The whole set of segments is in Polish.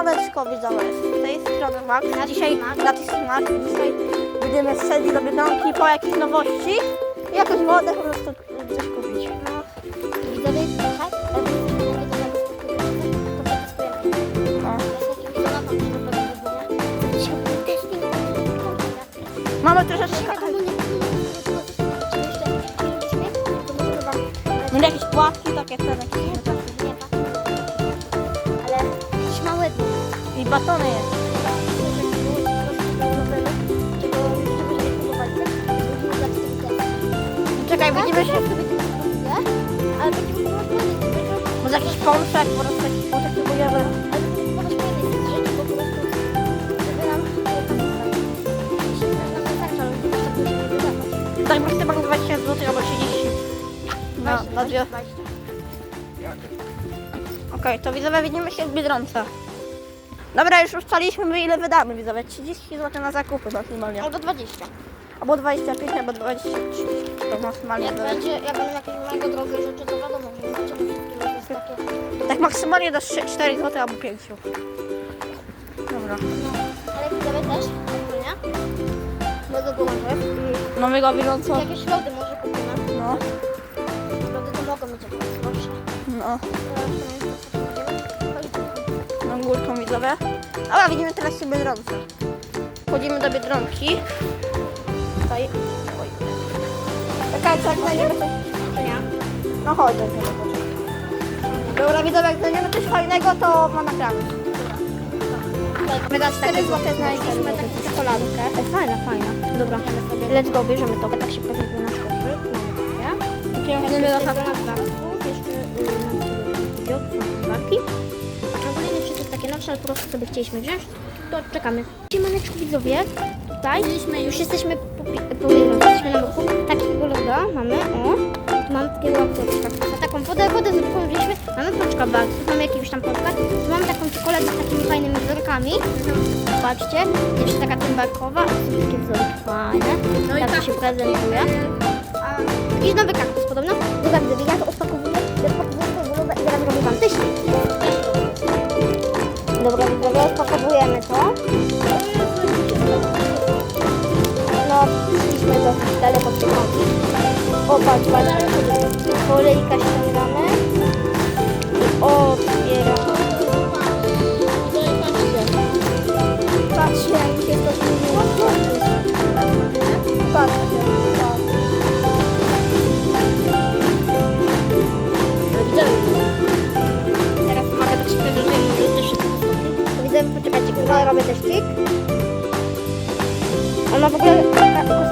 Siemaneczko widzowie, z tej strony Max. Dzisiaj na tych Max. Dzisiaj będziemy wstrzeli do Biedronki po jakieś nowości i jakąś wodę po prostu coś kupić. No, widzowie, tak? No. Dzisiaj. Mamy troszeczkę no, jakieś płatki takie ten jakieś batony jest. Czekaj, będziemy się... Ale będziemy Może jakiś pączek, po prostu jakiś pączek próbujemy. Tak bo chcę mam 20 zł albo 30. No, na dwie. Okej, to widzowie widzimy się w Biedronce. Dobra, już ustaliliśmy ile wydamy widzowie. 30 zł na zakupy maksymalnie. Albo 20. Albo 25, albo 23. To maksymalnie. Jak będzie, jak będą jakieś mega drogie rzeczy, to wiadomo, że będziemy takie... Tak maksymalnie do 3, 4 zł albo 5. Dobra. No, ale widzowie też, ogólnie. Mega gołążek. Nowego bieżąco. Jakieś lody może kupimy. No, Lody to mogą być jakieś droższe. no. No, No górką widzowie. Dobra, widzimy teraz się Biedronce. Wchodzimy do Biedronki. Tutaj. Oj. Czekajcie, jak znajdziemy coś. Nie? No chodź. Dobra, widzowie, jak znajdziemy coś fajnego, to ma naprawdę. My za 4 zł znaleźliśmy taką czekoladkę. Fajna, fajna. Dobra, let's go, bierzemy to. Tak się powiem na szkoły. Mamy do ale po prostu sobie chcieliśmy wziąć. To czekamy. Siemaneczku widzowie. Tutaj już jesteśmy po, po jesteśmy na boku. Takiego loda mamy, o. Tu mamy takiego łapka. Na taką wodę, wodę zwykłą wzięliśmy. Mamy pączka barków, mamy jakiegoś tam pączka. Tu mamy taką czekoladę z takimi fajnymi wzorkami. Patrzcie, jeszcze taka tymbarkowa. Są takie wzorki fajne. No tak to się prezentuje. Jakiś nowy kaktus podobno. Dobra, widzowie, ja to odpakowuję. Dobra, widzowie, odpakowujemy to. dalej robię też klik. A na.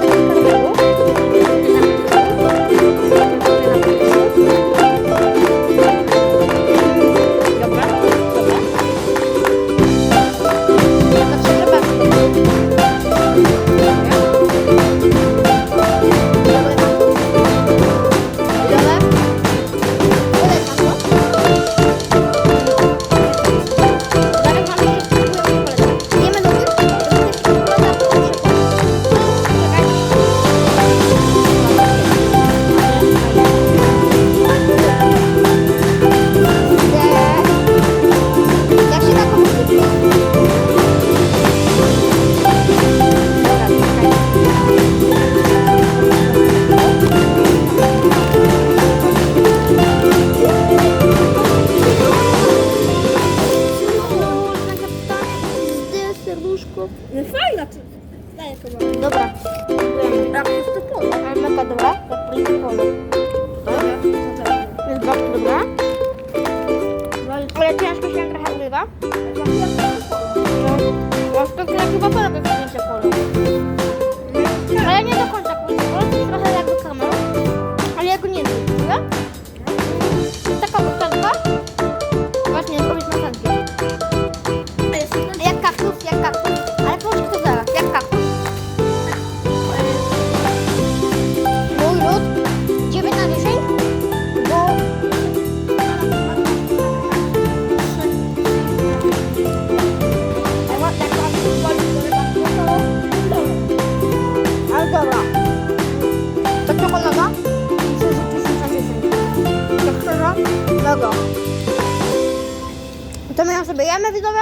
sobie jemy widzowie,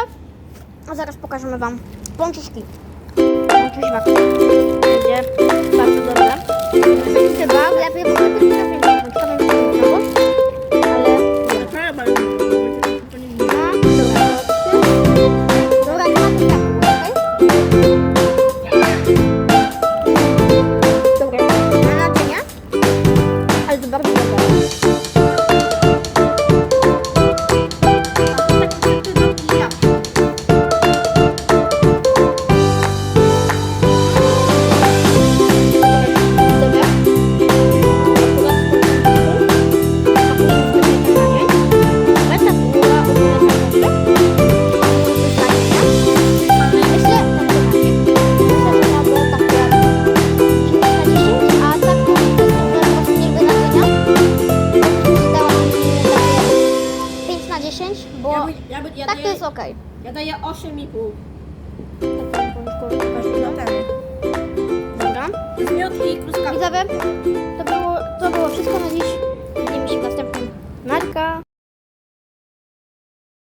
a zaraz pokażemy Wam pączuszki. Pączuśwa. Będzie bardzo dobre. Chyba lepiej, bo lepiej, lepiej, lepiej, lepiej. Okej. Ja daję 8,5. Tak, kurde, Dobra. Z miód i kruskawki. Widzowie, to było, to było wszystko na dziś. Widzimy się w następnym. Marka.